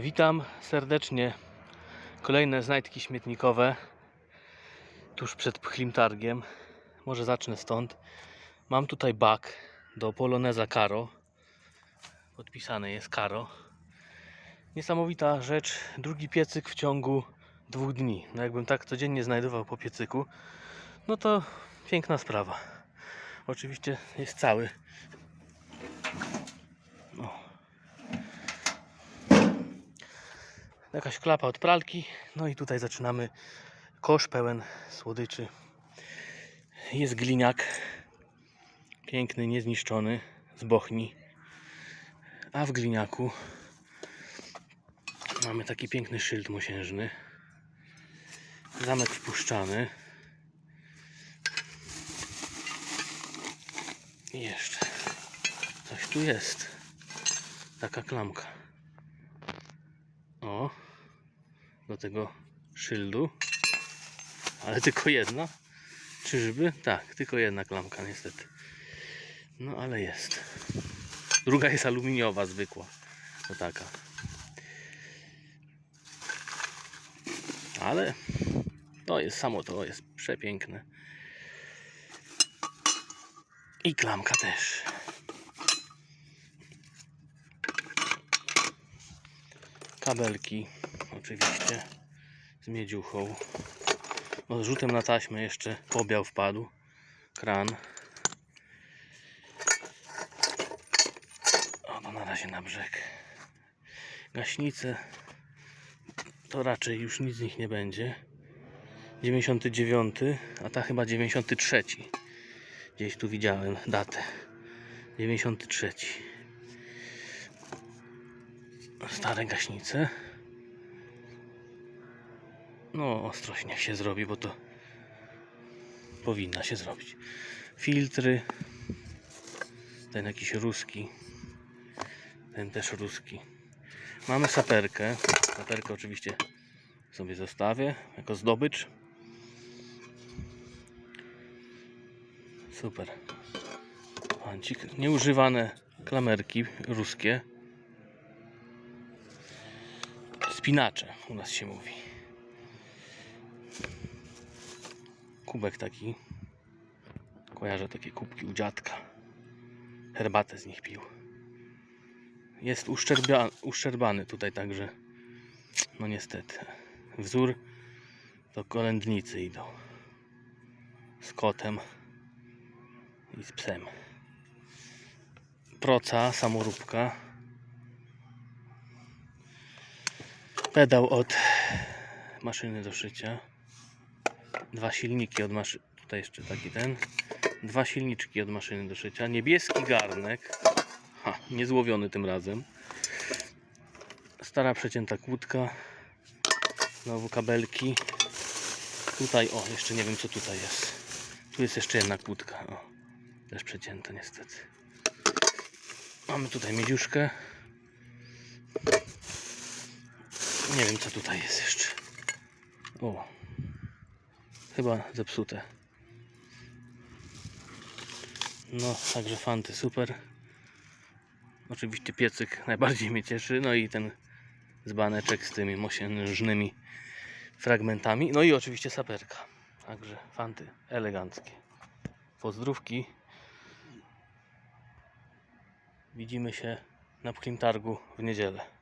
Witam serdecznie. Kolejne znajdki śmietnikowe tuż przed Pchlim Targiem. Może zacznę stąd. Mam tutaj bak do Poloneza Caro. Podpisane jest Caro. Niesamowita rzecz. Drugi piecyk w ciągu dwóch dni. No jakbym tak codziennie znajdował po piecyku, no to piękna sprawa. Oczywiście jest cały. Jakaś klapa od pralki. No i tutaj zaczynamy kosz pełen słodyczy. Jest gliniak. Piękny, niezniszczony z bochni. A w gliniaku mamy taki piękny szyld mosiężny. Zamek wpuszczany. I jeszcze coś tu jest. Taka klamka. O, do tego szyldu. Ale tylko jedna. Czyżby? Tak, tylko jedna klamka niestety. No ale jest. Druga jest aluminiowa, zwykła. To taka. Ale to jest samo to jest przepiękne. I klamka też. Kabelki oczywiście z miedziuchą. No, rzutem na taśmę jeszcze pobiał wpadł. Kran. O, to na razie na brzeg. Gaśnice to raczej już nic z nich nie będzie. 99, a ta chyba 93. Gdzieś tu widziałem datę. 93. Stare gaśnice. No, ostrość niech się zrobi, bo to powinna się zrobić. Filtry. Ten jakiś ruski. Ten też ruski. Mamy saperkę. Saperkę oczywiście sobie zostawię jako zdobycz. Super. Pancik. Nieużywane klamerki ruskie. Spinacze u nas się mówi. Kubek taki. Kojarzę takie kubki u dziadka. Herbatę z nich pił. Jest uszczerbia, uszczerbany tutaj także. No niestety. Wzór to kolędnicy idą. Z kotem i z psem. Proca, samoróbka. Pedał od maszyny do szycia. Dwa silniki od maszyny. Tutaj jeszcze taki ten. Dwa silniczki od maszyny do szycia. Niebieski garnek. Ha, niezłowiony tym razem. Stara przecięta kłódka. Znowu kabelki. Tutaj, o, jeszcze nie wiem co tutaj jest. Tu jest jeszcze jedna kłódka. O, też przecięta niestety. Mamy tutaj miedziuszkę. Nie wiem co tutaj jest jeszcze. O. Chyba zepsute. No, także fanty super. Oczywiście piecyk najbardziej mnie cieszy. No i ten zbaneczek z tymi mosiężnymi fragmentami. No i oczywiście saperka. Także fanty eleganckie. Pozdrówki. Widzimy się na Pchlim Targu w niedzielę.